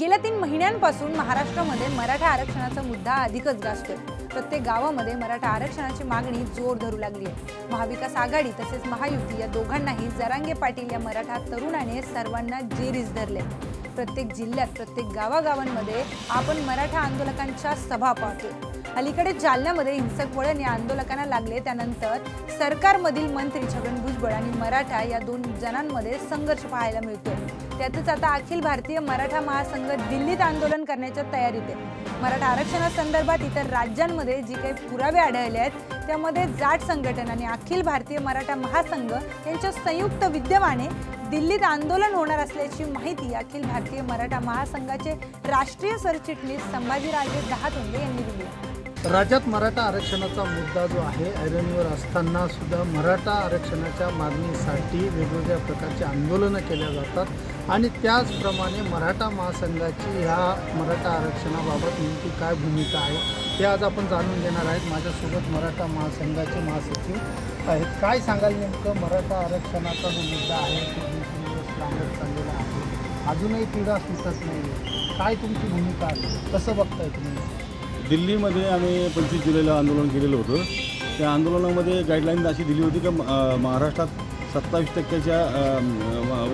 गेल्या तीन महिन्यांपासून महाराष्ट्रामध्ये मराठा आरक्षणाचा मुद्दा अधिकच गाजतोय. प्रत्येक गावामध्ये मराठा आरक्षणाची मागणी जोर धरू लागली आहे. महाविकास आघाडी तसेच महायुती या दोघांनाही जरांगे पाटील या मराठा तरुणाने सर्वांना जेरीस धरले. प्रत्येक जिल्ह्यात प्रत्येक गावागावांमध्ये आपण मराठा आंदोलकांच्या सभा पाहतो अलीकडे जालन्यामध्ये हिंसक वळण या आंदोलकांना लागले. त्यानंतर सरकारमधील मंत्री छगन भुजबळ आणि मराठा या दोन जणांमध्ये संघर्ष पाहायला मिळतोय. त्यातच आता अखिल भारतीय मराठा महासंघ दिल्लीत आंदोलन करण्याच्या तयारीत आहे. मराठा आरक्षणासंदर्भात इतर राज्यांमध्ये जी काही पुरावे आढळले आहेत त्यामध्ये जाट संघटन आणि अखिल भारतीय मराठा महासंघ यांच्या संयुक्त विद्यमाने दिल्लीत आंदोलन होणार असल्याची माहिती अखिल भारतीय मराठा महासंघाचे राष्ट्रीय सरचिटणीस संभाजीराजे दहातोंडे यांनी दिली आहे. राज्यात मराठा आरक्षणाचा मुद्दा जो आहे ऐरणीवर असताना सुद्धा मराठा आरक्षणाच्या मागणीसाठी वेगवेगळ्या प्रकारचे आंदोलनं केल्या जातात. आणि त्याचप्रमाणे मराठा महासंघाची ह्या मराठा आरक्षणाबाबत नेमकी काय भूमिका आहे ते आज आपण जाणून घेणार आहेत. माझ्यासोबत मराठा महासंघाचे महासचिव आहेत. काय सांगाल नेमकं? मराठा आरक्षणाचा जो मुद्दा आहे तो दिवसेंदिवस लांबत चाललेला आहे. अजूनही पीडा सुटत नाही काय तुमची भूमिका आहे? कसं बघताय तुम्ही? दिल्लीमध्ये आम्ही पंचवीस जुलैला आंदोलन केलेलं होतं. त्या आंदोलनामध्ये गाईडलाईन अशी दिली होती की म- महाराष्ट्रात सत्तावीस टक्क्याच्या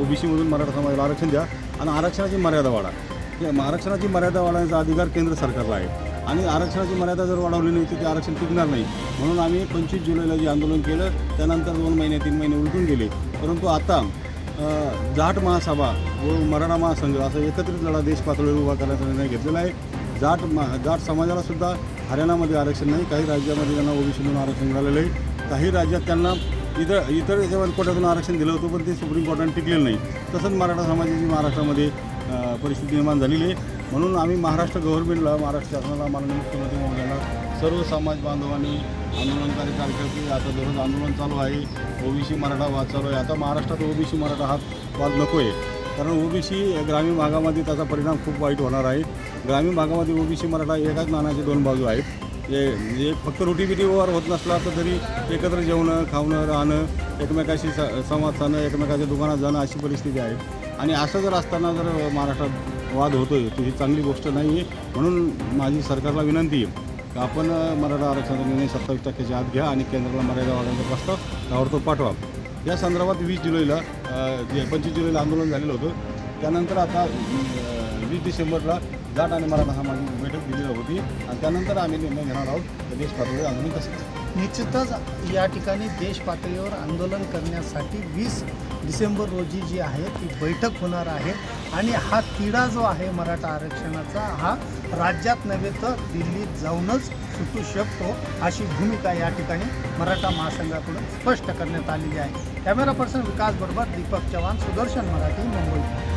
ओबीसीमधून मराठा समाजाला आरक्षण द्या आणि आरक्षणाची मर्यादा वाढा. आरक्षणाची मर्यादा वाढवण्याचा अधिकार केंद्र सरकारला आहे. आणि आरक्षणाची मर्यादा जर वाढवली नाही तर ते आरक्षण टिकणार नाही. म्हणून आम्ही पंचवीस जुलैला जे आंदोलन केलं त्यानंतर दोन महिने तीन महिने उलटून गेले. परंतु आता जाट महासभा व मराठा महासंघ असं एकत्रित लढा देश पातळीवर उभा करण्याचा निर्णय घेतलेला आहे. जाट मा जाट समाजाला सुद्धा हरियाणामध्ये आरक्षण नाही. काही राज्यामध्ये त्यांना ओबीसीमधून आरक्षण मिळालेलं आहे. काही राज्यात त्यांना इतर इतर याच्यामध्ये कोट्यातून आरक्षण दिलं होतं पण ते सुप्रीम कोर्टाने टिकलेलं नाही. तसंच मराठा समाजाची महाराष्ट्रामध्ये परिस्थिती निर्माण झालेली आहे. म्हणून आम्ही महाराष्ट्र गव्हर्नमेंटला महाराष्ट्र शासनाला माननीय मुख्यमंत्री महोदयांना सर्व समाज बांधवांनी आंदोलनकारी कार्यकर्ते आता दररोज आंदोलन चालू आहे. ओबीसी मराठा वाद चालू आहे. आता महाराष्ट्रात ओबीसी मराठा हा वाद नको आहे कारण ओबीसी ग्रामीण भागामध्ये त्याचा परिणाम खूप वाईट होणार आहे. ग्रामीण भागामध्ये ओबीसी मराठा एकाच नाण्याचे दोन बाजू आहेत. जे जे फक्त रोटीबिटी व्यवहार होत नसला तर तरी एकत्र जेवणं खावणं राहणं एकमेकाशी स संवाद साधणं एकमेकाच्या दुकानात जाणं अशी परिस्थिती आहे. आणि असं जर असताना जर महाराष्ट्रात वाद होतो तर ही चांगली गोष्ट नाही आहे म्हणून माझी सरकारला विनंती आहे की आपण मराठा आरक्षणाचा निर्णय सत्तावीस टक्क्याच्या आत घ्या आणि केंद्राला मर्यादा वाढवण्याचा प्रस्ताव ताबडतोब पाठवा. या संदर्भात वीस जुलैला जे पंचवीस जुलैला आंदोलन झालेलं होतं. त्यानंतर आता वीस डिसेंबरला जाट आणि मराठा समाजाची बैठक दिलेली होती. आणि त्यानंतर आम्ही निर्णय घेणार आहोत. देश पातळीवर आंदोलन कसं निश्चितच या ठिकाणी देश पातळीवर आंदोलन करण्यासाठी वीस डिसेंबर रोजी जी आहे ती बैठक होणार आहे. आणि हा तिढा जो आहे मराठा आरक्षणाचा हा राज्यात नव्हे तर दिल्लीत जाऊनच सुटू शकतो अशी भूमिका या ठिकाणी मराठा महासंघाकडून स्पष्ट करण्यात आलेली आहे. कॅमेरा पर्सन विकास बरोबर दीपक चव्हाण सुदर्शन मराठी मुंबई.